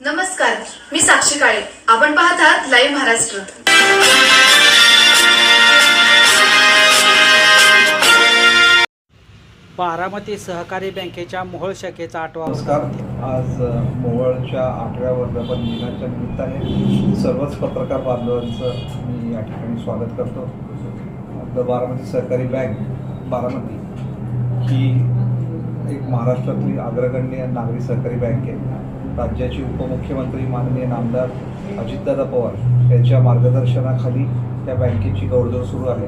नमस्कार मी साक्षी काळे. आपण पाहत आहात लाईव्ह महाराष्ट्र बारामती सहकारी बँकेच्या मोहोळ शाखेचा आठवा नमस्कार. आज मोहोळच्या आठव्या वर्धापन दिनाच्या निमित्ताने सर्वच पत्रकार बांधवांचं मी या ठिकाणी स्वागत करतो. द बारामती सहकारी बँक बारामती ही एक महाराष्ट्रातली अग्रगण्य नागरी सहकारी बँक आहे. राज्याचे उपमुख्यमंत्री माननीय नामदार अजितदादा पवार यांच्या मार्गदर्शनाखाली त्या बँकेची गौरव सुरू आहे.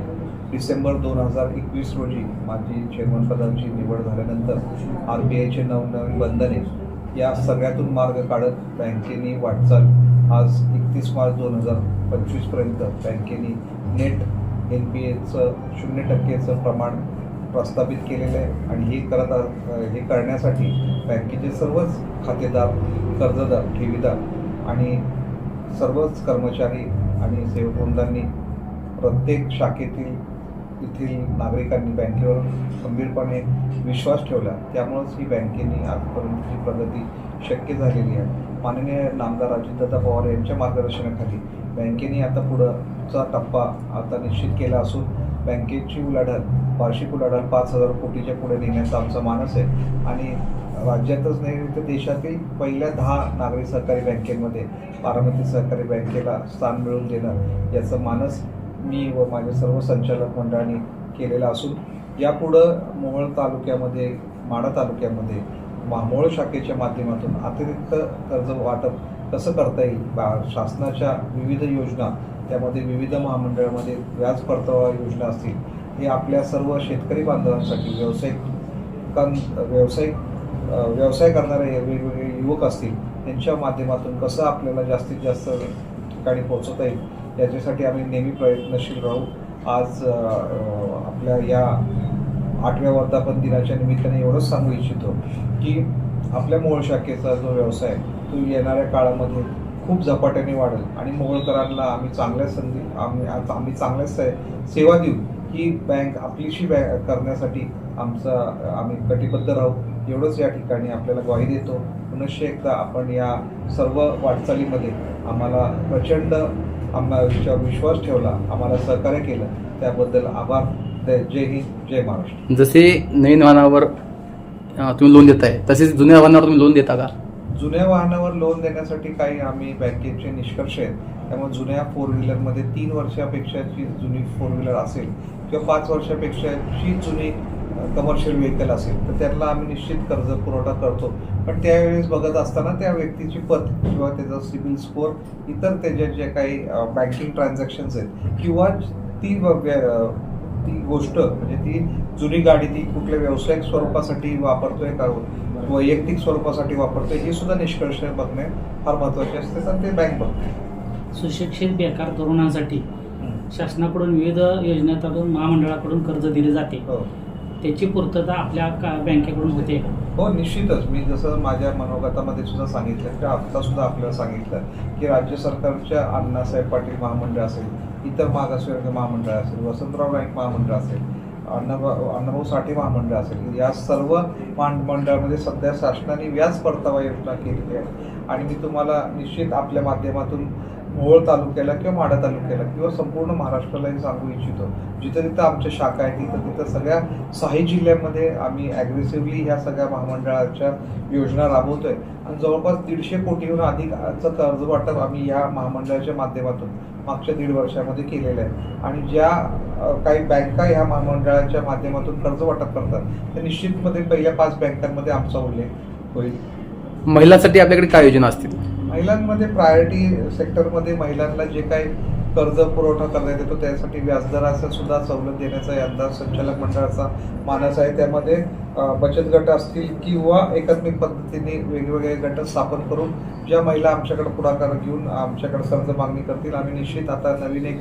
डिसेंबर दोन हजार एकवीस रोजी माझी चेअरमन पदांची निवड झाल्यानंतर आर बी आयचे नवनवीन बंधने या सगळ्यातून मार्ग काढत बँकेने वाटचाल आज एकतीस मार्च दोन हजार पंचवीसपर्यंत बँकेने नेट एन पी एचं शून्य टक्केचं प्रमाण प्रस्थापित केलेलं आहे आणि हे करत हे करण्यासाठी बँकेचे सर्वच खातेदार कर्जदार ठेवीदार आणि सर्वच कर्मचारी आणि सेवकवृंदांनी प्रत्येक शाखेतील येथील नागरिकांनी बँकेवर खंबीरपणे विश्वास ठेवला. त्यामुळंच ही बँकेने आजपर्यंतची प्रगती शक्य झालेली आहे. माननीय नामदार अजितदादा पवार यांच्या मार्गदर्शनाखाली बँकेने आता पुढचा टप्पा आता निश्चित केला असून बँकेची उलाढाल वार्षिक उलाढाल पाच हजार कोटीच्या पुढे नेण्याचा आमचा मानस आहे. आणि राज्यातच नाही तर देशातील पहिल्या दहा नागरी सहकारी बँकेमध्ये बारामती सहकारी बँकेला स्थान मिळवून देणं याचं मानस मी व माझ्या सर्व संचालक मंडळाने केलेला असून यापुढं मोहोळ तालुक्यामध्ये माढा तालुक्यामध्ये मामोळ शाखेच्या माध्यमातून अतिरिक्त कर्ज वाटप कसं करता येईल? बा शासनाच्या विविध योजना त्यामध्ये विविध महामंडळामध्ये व्याज परतावा योजना असतील हे आपल्या सर्व शेतकरी बांधवांसाठी व्यावसायिकां व्यावसायिक व्यवसाय करणारे वेगवेगळे युवक असतील त्यांच्या माध्यमातून कसं आपल्याला जास्तीत जास्त ठिकाणी पोहोचवता येईल याच्यासाठी आम्ही नेहमी प्रयत्नशील राहू. आज आपल्या या आठव्या वर्धापन दिनाच्या निमित्ताने एवढंच सांगू इच्छितो की आपल्या मूळ शाखेचा जो व्यवसाय तो येणाऱ्या काळामध्ये खूप झपाट्याने वाढेल. आणि मोगळकरांना आम्ही चांगल्या संधी आम्ही आम्ही चांगल्या सेवा देऊ. ही बँक आपलीशी बँक करण्यासाठी आमचा आम्ही कटिबद्ध राहू. एवढंच या ठिकाणी आपल्याला ग्वाही देतो. पुनश्च एकदा आपण या सर्व वाटचालीमध्ये आम्हाला प्रचंड आम्हाला विश्वास ठेवला आम्हाला सहकार्य केलं. त्याबद्दल आभार. जय जय हिंद जय महाराष्ट्र. जसे नवीन वाहनावर तुम्ही लोन देताय तसेच जुन्या वाहनावर तुम्ही लोन देता का? जुन्या वाहनावर लोन देण्यासाठी काही आम्ही बँकेचे निष्कर्ष आहेत. त्यामुळे जुन्या फोर व्हीलरमध्ये तीन वर्षापेक्षाची जुनी फोर व्हीलर असेल किंवा पाच वर्षापेक्षाची जुनी कमर्शियल व्हेकल असेल तर त्यांना आम्ही निश्चित कर्ज पुरवठा करतो. पण त्यावेळेस बघत असताना त्या व्यक्तीची पत किंवा त्याचा सिबिल स्कोअर इतर त्याच्या जे काही बँकिंग ट्रान्झॅक्शन्स आहेत किंवा ती व्य- ती गोष्ट म्हणजे ती जुनी गाडी ती कुठल्या व्यावसायिक स्वरूपासाठी वापरतोय का वैयक्तिक स्वरूपासाठी वापरतोय हे सुद्धा निष्कर्ष बघणे फार महत्त्वाचे असते तर ते बँक बघते. सुशिक्षित बेकार तरुणांसाठी शासनाकडून विविध योजनेतून महामंडळाकडून कर्ज दिले जाते. हो. त्याची पूर्तता आपल्या का- बँकेकडून होते? हो निश्चितच. मी जसं माझ्या मनोगतामध्ये सुद्धा सांगितलं की आत्ता सुद्धा आपल्याला सांगितलं की राज्य सरकारच्या अण्णासाहेब पाटील महामंडळ असेल इतर मागासवर्ग महामंडळ असेल वसंतराव नाईक महामंडळ असेल अण्णाभाऊ अण्णाभाऊ साठे महामंडळ असेल या सर्व महामंडळामध्ये सध्या शासनाने व्याज परतावा योजना केलेली आहे. आणि मी तुम्हाला निश्चित आपल्या माध्यमातून मोहोळ तालुक्याला किंवा माढा तालुक्याला किंवा संपूर्ण महाराष्ट्रालाही सांगू इच्छितो. जिथं तिथं आमच्या शाखा आहेत तिथं तिथं सगळ्या सहा जिल्ह्यांमध्ये आम्ही ॲग्रेसिव्हली ह्या सगळ्या महामंडळाच्या योजना राबवतोय. आणि जवळपास दीडशे कोटीहून अधिकचं कर्ज वाटप आम्ही या महामंडळाच्या माध्यमातून मागच्या दीड वर्षामध्ये केलेलं आहे. आणि ज्या काही बँका ह्या महामंडळाच्या माध्यमातून कर्ज वाटप करतात त्या निश्चितमध्ये पहिल्या पाच बँकांमध्ये आमचा उल्लेख होईल. महिलांसाठी आपल्याकडे काय योजना असतील? महिलांमध्ये प्रायोरिटी सेक्टरमध्ये महिलांना जे काही कर्ज पुरवठा करण्यात येतो त्यासाठी व्याजदराचा सुद्धा सवलत देण्याचा यंदा संचालक मंडळाचा मानस आहे. त्यामध्ये बचत गट असतील किंवा एकात्मिक पद्धतीने वेगवेगळे गट स्थापन करून ज्या महिला आमच्याकडे पुढाकार घेऊन आमच्याकडे कर्ज मागणी करतील. आम्ही निश्चित आता नवीन एक